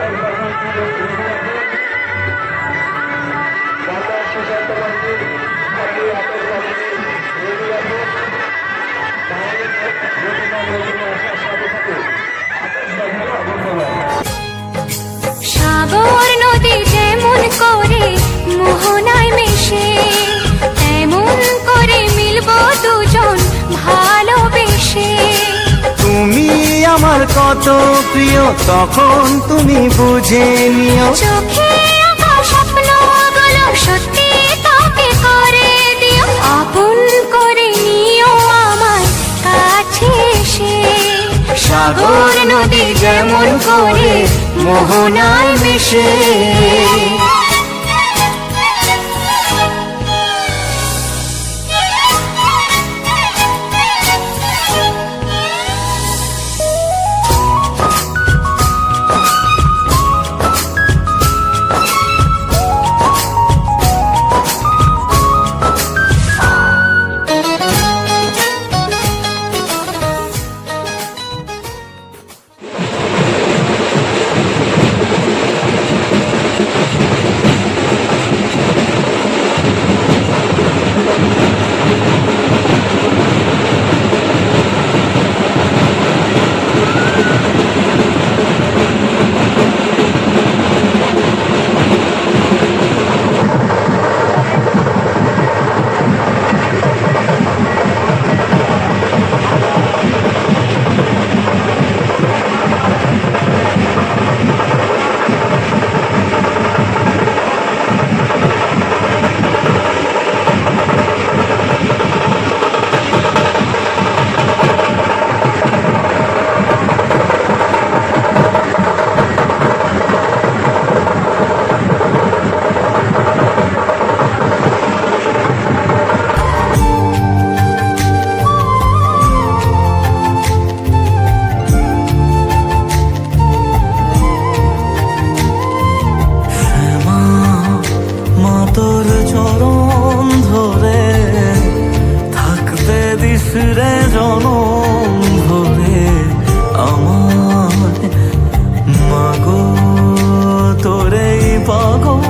সাগর কত প্রিয়, তখন তুমি বুঝে নিও। সত্যি তাকে করে দিও। আপন করে নিও আমার কাছে এসে। সাগর নদী যেমন করে, মোহনায় মিশে। জনম ধরে আমার। মাগো তোরেই পাগল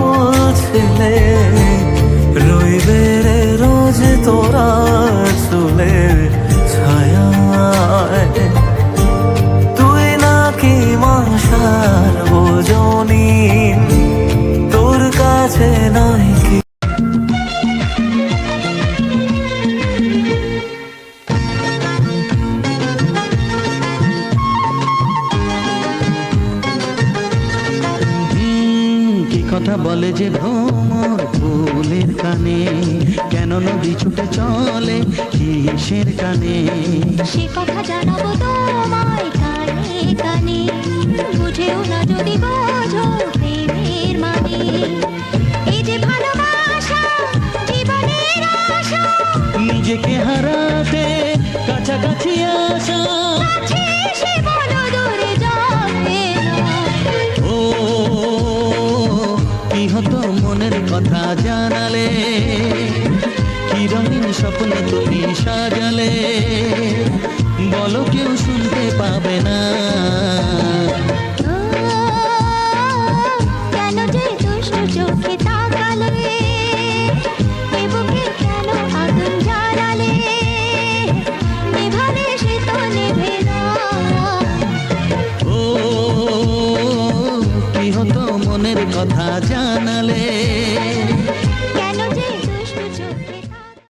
ছেলে রোজ তোরা কথা বলে যে ভ্রমর ফুলের কানে। কেন নদী ছুটে চলে কিসের কানে? সে কথা জানাব তোমায় কানে কানে। বুঝেও না যদি বোঝো প্রেমের মানে। এই যে ভালোবাসা জীবনের আশা। নিজেকে হারাতে কি রঙিন স্বপ্ন তুমি সাজালে। বলো কেউ শুনতে পাবে না। ও, কেন যে দুষ্ট চোখে তাকালে? কেন আগুন জ্বালালে? নেভালে সে তো নেভে ও কি হতো মনের কথা জানালে?